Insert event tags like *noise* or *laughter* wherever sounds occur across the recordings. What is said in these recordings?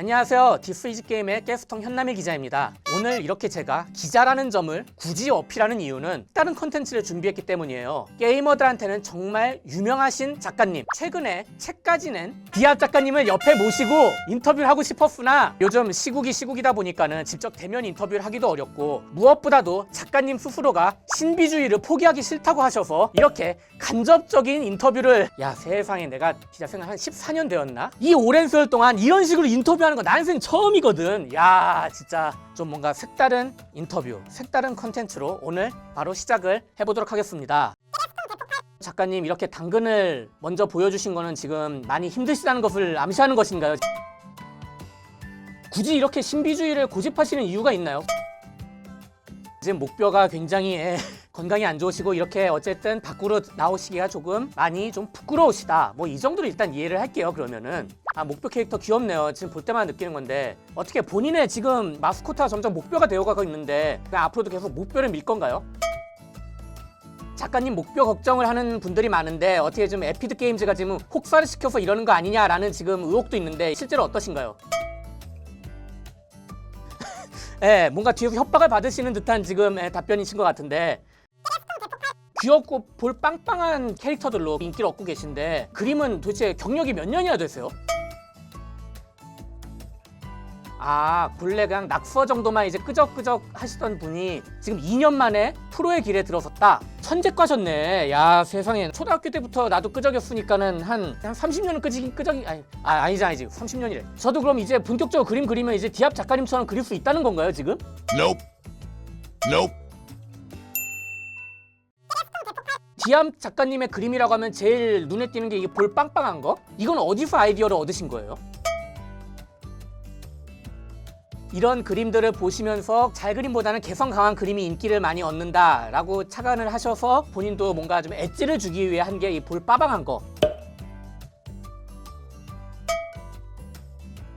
안녕하세요. 디스이즈 게임의 게스통 현남일 기자입니다. 오늘 이렇게 제가 기자라는 점을 굳이 어필하는 이유는 다른 컨텐츠를 준비했기 때문이에요. 게이머들한테는 정말 유명하신 작가님, 최근에 책까지 낸 디압 작가님을 옆에 모시고 인터뷰를 하고 싶었으나 요즘 시국이 시국이다 보니까는 직접 대면 인터뷰를 하기도 어렵고 무엇보다도 작가님 스스로가 신비주의를 포기하기 싫다고 하셔서 이렇게 간접적인 인터뷰를 야 세상에 내가 기자 생활 한 14년 되었나? 이 오랜 세월 동안 이런 식으로 인터뷰 하는 거 난생 처음이거든. 야 진짜 좀 뭔가 색다른 인터뷰, 색다른 컨텐츠로 오늘 바로 시작을 해보도록 하겠습니다. 작가님 이렇게 당근을 먼저 보여주신 거는 지금 많이 힘드시다는 것을 암시하는 것인가요? 굳이 이렇게 신비주의를 고집하시는 이유가 있나요? 지금 목뼈가 굉장히 예, *laughs* 건강이 안 좋으시고 이렇게 어쨌든 밖으로 나오시기가 조금 많이 좀 부끄러우시다. 뭐 이 정도로 일단 이해를 할게요. 그러면은 아 목뼈 캐릭터 귀엽네요. 지금 볼 때만 느끼는 건데 어떻게 본인의 지금 마스코트가 점점 목뼈가 되어가고 있는데 앞으로도 계속 목뼈를 밀 건가요? 작가님 목표 걱정을 하는 분들이 많은데 어떻게 좀 에피드 게임즈가 지금 혹사를 시켜서 이러는 거 아니냐라는 지금 의혹도 있는데 실제로 어떠신가요? *laughs* 예, 뭔가 뒤에서 협박을 받으시는 듯한 지금 예, 답변이신 것 같은데 귀엽고 볼 빵빵한 캐릭터들로 인기를 얻고 계신데 그림은 도대체 경력이 몇 년이나 되세요? 아, 굴레 그냥 낙서 정도만 이제 끄적끄적 하시던 분이 지금 2년 만에 프로의 길에 들어섰다. 천재과셨네. 야, 세상에. 초등학교 때부터 나도 끄적였으니까는 한, 한 30년은 끄적이, 끄적이, 아니, 아, 아니지, 아니지. 30년이래. 저도 그럼 이제 본격적으로 그림 그리면 이제 디압 작가님처럼 그릴 수 있다는 건가요, 지금? Nope. Nope. 디압 작가님의 그림이라고 하면 제일 눈에 띄는 게 이게 볼 빵빵한 거? 이건 어디서 아이디어를 얻으신 거예요? 이런 그림들을 보시면서 잘 그림보다는 개성 강한 그림이 인기를 많이 얻는다라고 착안을 하셔서 본인도 뭔가 좀 엣지를 주기 위해 한 게 이 볼 빠방한 거.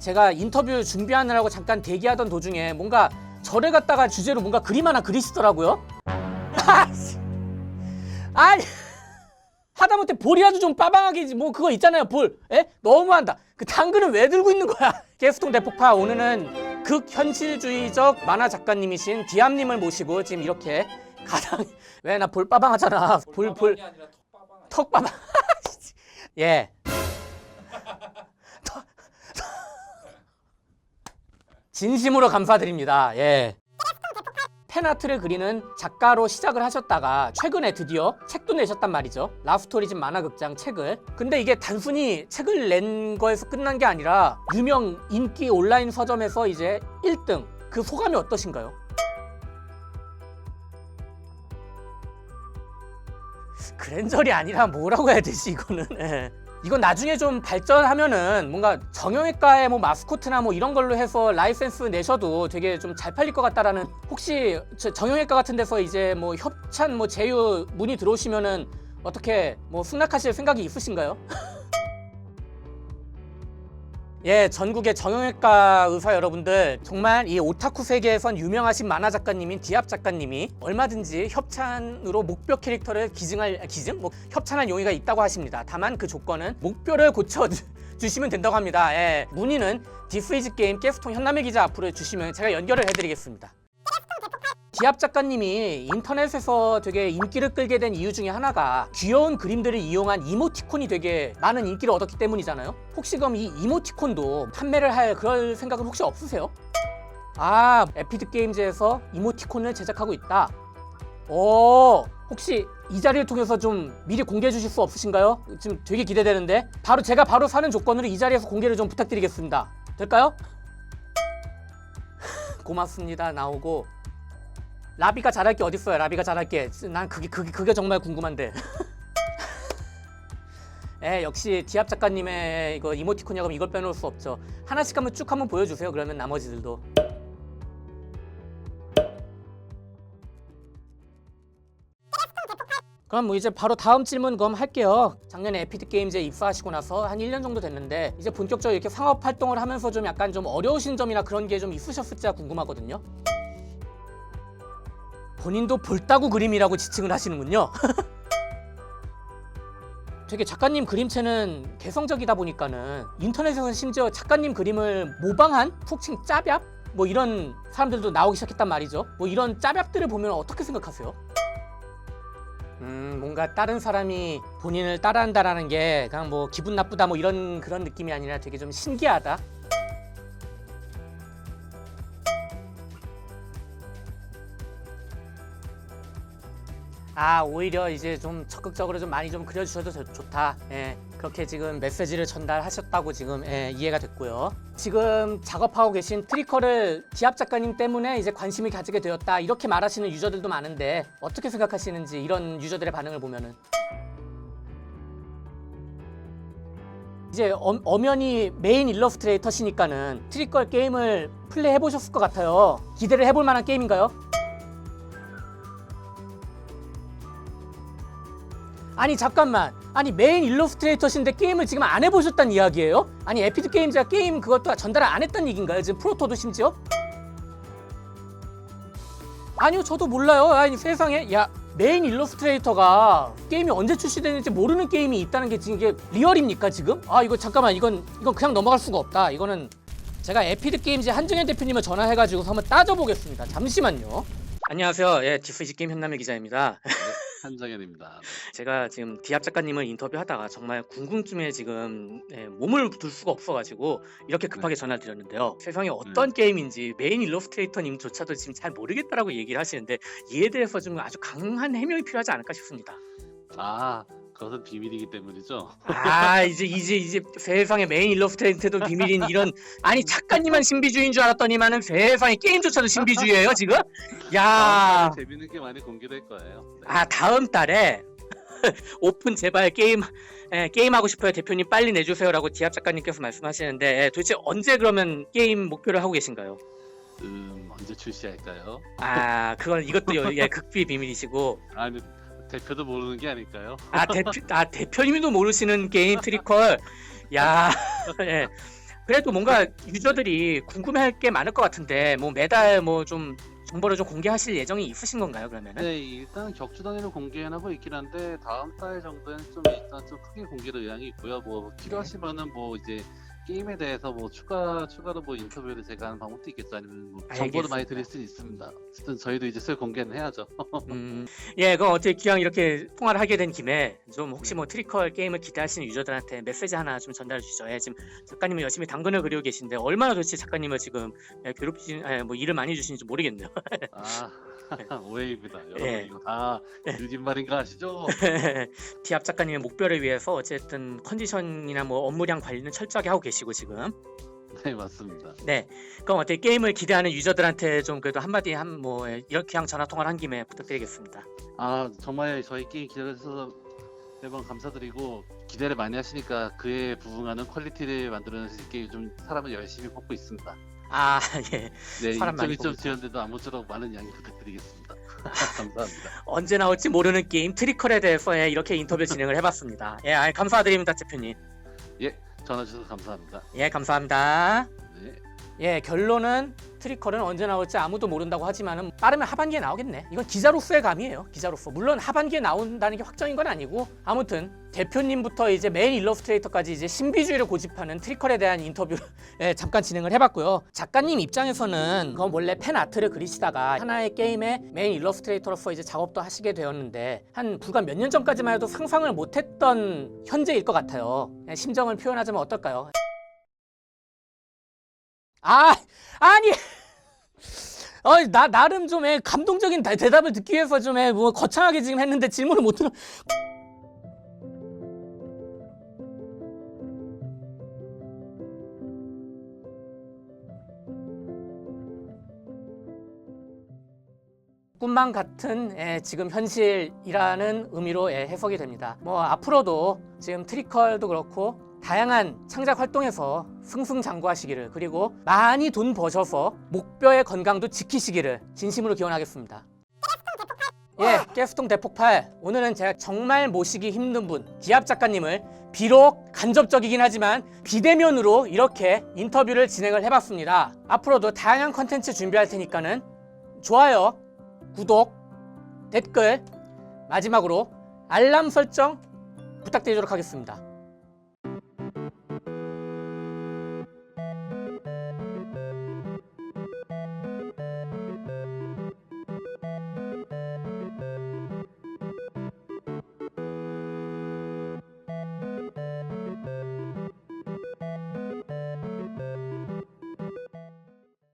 제가 인터뷰 준비하느라고 잠깐 대기하던 도중에 뭔가 저를 갖다가 주제로 뭔가 그림 하나 그리시더라고요. *laughs* 아니 하다못해 볼이라도 좀 빠방하게 뭐 그거 있잖아요 볼 에? 너무한다 그 당근은 왜 들고 있는 거야 *laughs* 게스통 대폭파 오늘은 극현실주의적 만화 작가님이신 디암님을 모시고 지금 이렇게 가장 *laughs* 왜 나 볼 빠방 하잖아. 볼 볼 턱빠방 *laughs* 예. *laughs* 진심으로 감사드립니다. 예 팬아트를 그리는 작가로 시작을 하셨다가 최근에 드디어 책도 내셨단 말이죠. 라스토리즘 만화극장 책을. 근데 이게 단순히 책을 낸 거에서 끝난 게 아니라 유명 인기 온라인 서점에서 이제 1등. 그 소감이 어떠신가요? 그랜저리 아니라 뭐라고 해야 되지 이거는 *laughs* 예. 이건 나중에 좀 발전하면은 뭔가 정형외과의 뭐 마스코트나 뭐 이런 걸로 해서 라이센스 내셔도 되게 좀 잘 팔릴 것 같다라는 혹시 저 정형외과 같은 데서 이제 뭐 협찬 뭐 제휴 문의 들어오시면은 어떻게 뭐 승낙하실 생각이 있으신가요? *laughs* 예, 전국의 정형외과 의사 여러분들 정말 이 오타쿠 세계에선 유명하신 만화 작가님인 디압 작가님이 얼마든지 협찬으로 목뼈 캐릭터를 기증할 아, 기증 뭐 협찬할 용의가 있다고 하십니다. 다만 그 조건은 목뼈를 고쳐 주- 주시면 된다고 합니다. 예, 문의는 디스이즈 게임 게스통 현남의 기자 앞으로 주시면 제가 연결을 해드리겠습니다. 디압 작가님이 인터넷에서 되게 인기를 끌게 된 이유 중에 하나가 귀여운 그림들을 이용한 이모티콘이 되게 많은 인기를 얻었기 때문이잖아요. 혹시 그럼 이 이모티콘도 판매를 할 그럴 생각은 혹시 없으세요? 아, 에피드 게임즈에서 이모티콘을 제작하고 있다. 오, 혹시 이 자리를 통해서 좀 미리 공개해 주실 수 없으신가요? 지금 되게 기대되는데 바로 제가 바로 사는 조건으로 이 자리에서 공개를 좀 부탁드리겠습니다. 될까요? *laughs* 고맙습니다. 나오고 라비가 잘할 게 어딨어요? 라비가 잘할 게. 난 그게 그게 그게 정말 궁금한데. *laughs* 에 역시 디압 작가님의 이거 이모티콘이라고 이걸 빼놓을 수 없죠. 하나씩 한번 쭉 한번 보여주세요. 그러면 나머지들도. 그럼 뭐 이제 바로 다음 질문 그럼 할게요. 작년에 에피드 게임즈에 입사하시고 나서 한 1년 정도 됐는데 이제 본격적으로 이렇게 상업 활동을 하면서 좀 약간 좀 어려우신 점이나 그런 게 좀 있으셨을지가 궁금하거든요. 본인도 볼따구 그림이라고 지칭을 하시는군요. *laughs* 되게 작가님 그림체는 개성적이다 보니까는 인터넷에서는 심지어 작가님 그림을 모방한 푹칭 짜벽 뭐 이런 사람들도 나오기 시작했단 말이죠. 뭐 이런 짜벽들을 보면 어떻게 생각하세요? 음, 뭔가 다른 사람이 본인을 따라한다라는 게 그냥 뭐 기분 나쁘다 뭐 이런 그런 느낌이 아니라 되게 좀 신기하다. 아 오히려 이제 좀 적극적으로 좀 많이 좀 그려주셔도 좋- 좋다. 예, 그렇게 지금 메시지를 전달하셨다고 지금 예, 이해가 됐고요. 지금 작업하고 계신 트리커를 디압 작가님 때문에 이제 관심이 가지게 되었다 이렇게 말하시는 유저들도 많은데 어떻게 생각하시는지 이런 유저들의 반응을 보면은 이제 엄, 엄연히 메인 일러스트레이터시니까는 트리컬 게임을 플레이 해보셨을 것 같아요. 기대를 해볼 만한 게임인가요? 아니 잠깐만. 아니 메인 일러스트레이터신데 게임을 지금 안 해보셨단 이야기예요? 아니 에피드 게임즈가 게임 그것도 전달을 안 했단 얘기인가요? 지금 프로토도 심지어? 아니요 저도 몰라요. 아니 세상에. 야 메인 일러스트레이터가 게임이 언제 출시되는지 모르는 게임이 있다는 게 지금 이게 리얼입니까 지금? 아 이거 잠깐만. 이건 이건 그냥 넘어갈 수가 없다. 이거는 제가 에피드 게임즈 한정현 대표님을 전화해가지고 한번 따져보겠습니다. 잠시만요. 안녕하세요. 예 디스이지 게임 현남일 기자입니다 *laughs* 한정현입니다. 제가 지금 디압 작가님을 인터뷰하다가 정말 궁금증에 지금 예, 몸을 둘 수가 없어가지고 이렇게 급하게 전화를 드렸는데요. 세상에 어떤 게임인지 메인 일러스트레이터님조차도 지금 잘 모르겠다라고 얘기를 하시는데 이에 대해서 좀 아주 강한 해명이 필요하지 않을까 싶습니다. 아, 그것은 비밀이기 때문이죠. 아 이제 이제 이제 세상에 메인 일러스트레이터도 비밀인 이런 아니 작가님만 신비주의인 줄 알았더니만은 세상에 게임조차도 신비주의예요 지금? 야. 다음 달에 재밌는 게 많이 공개될 거예요. 네. 아 다음 달에 *laughs* 오픈 제발 게임 예, 게임 하고 싶어요 대표님 빨리 내주세요라고 디압 작가님께서 말씀하시는데 예, 도대체 언제 그러면 게임 목표를 하고 계신가요? 음, 언제 출시할까요? 아 그건 이것도 여- 예, 극비 비밀이시고 *laughs* 아니, 대표도 모르는 게 아닐까요? 아 대표 아 대표님도 모르시는 게임 트리컬 야 *laughs* 예. 그래도 뭔가 유저들이 궁금해할 게 많을 것 같은데 뭐 매달 뭐 좀 정보를 좀 공개하실 예정이 있으신 건가요 그러면은? 네, 일단 격주 단위로 공개하고 있긴 한데 다음 달 정도엔 좀 일단 좀 크게 공개될 의향이 있고요. 뭐 필요하시면은 뭐 이제 게임에 대해서 뭐 추가 추가로 뭐 인터뷰를 제가 하는 방법도 있겠죠. 아니면 뭐 정보를 많이. 드릴 수는 있습니다. 어쨌든 저희도 이제 슬 공개는 해야죠. *laughs* 음, 예, 그럼 어떻게 기왕 이렇게 통화를 하게 된 김에 좀 혹시 뭐 트리컬 게임을 기대하시는 유저들한테 메시지 하나 좀 전달해 주시죠. 예, 지금 작가님은 열심히 당근을 그리고 계신데 얼마나 도대체 작가님을 지금 예, 괴롭히신, 예, 뭐 일을 많이 주시는지 모르겠네요. *laughs* 아, *laughs* 오해입니다. 여러분 예. 이거 다 예. 유진말인 거 아시죠? *laughs* 디압 작가님의 목표를 위해서 어쨌든 컨디션이나 뭐 업무량 관리는 철저하게 하고 계시고 지금. 네, 맞습니다. 네, 그럼 어떻게 게임을 기대하는 유저들한테 좀 그래도 한마디 한 뭐 이렇게 그냥 전화 통화를 한 김에 부탁드리겠습니다. 아 정말 저희 게임 기다려주셔서 매번 감사드리고 기대를 많이 하시니까 그에 부응하는 퀄리티를 만들어낼 수 있게 요즘 사람을 열심히 뽑고 있습니다. 아, *laughs* 예. 네, 사람 많이 2.1점 뽑는다. 지원돼도 아무쪼록 많은 양해 부탁드리겠습니다. *laughs* 감사합니다. 언제 나올지 모르는 게임 트리컬에 대해서 예, 이렇게 인터뷰 진행을 해봤습니다. 예, 아, 감사드립니다, 대표님. 예, 전화 주셔서 감사합니다. 예, 감사합니다. 네. 예, 결론은 트리컬은 언제 나올지 아무도 모른다고 하지만은 빠르면 하반기에 나오겠네. 이건 기자로서의 감이에요. 기자로서. 물론 하반기에 나온다는 게 확정인 건 아니고 아무튼 대표님부터 이제 메인 일러스트레이터까지 이제 신비주의를 고집하는 트리컬에 대한 인터뷰 *laughs* 예, 잠깐 진행을 해봤고요. 작가님 입장에서는 그건 원래 팬 아트를 그리시다가 하나의 게임의 메인 일러스트레이터로서 이제 작업도 하시게 되었는데 한 불과 몇 년 전까지만 해도 상상을 못했던 현재일 것 같아요. 예, 심정을 표현하자면 어떨까요? 아 아니 *laughs* 어, 나 나름 좀 해, 감동적인 대- 대답을 듣기 위해서 좀 해, 뭐 거창하게 지금 했는데 질문을 못 들어. 꿈만 같은 예, 지금 현실이라는 의미로 예, 해석이 됩니다. 뭐 앞으로도 지금 트리컬도 그렇고 다양한 창작 활동에서 승승장구하시기를 그리고 많이 돈 버셔서 목뼈의 건강도 지키시기를 진심으로 기원하겠습니다. 예, 가스통 대폭발. 오늘은 제가 정말 모시기 힘든 분, 디압 작가님을 비록 간접적이긴 하지만 비대면으로 이렇게 인터뷰를 진행을 해봤습니다. 앞으로도 다양한 컨텐츠 준비할 테니까는 좋아요, 구독, 댓글, 마지막으로 알람 설정 부탁드리도록 하겠습니다.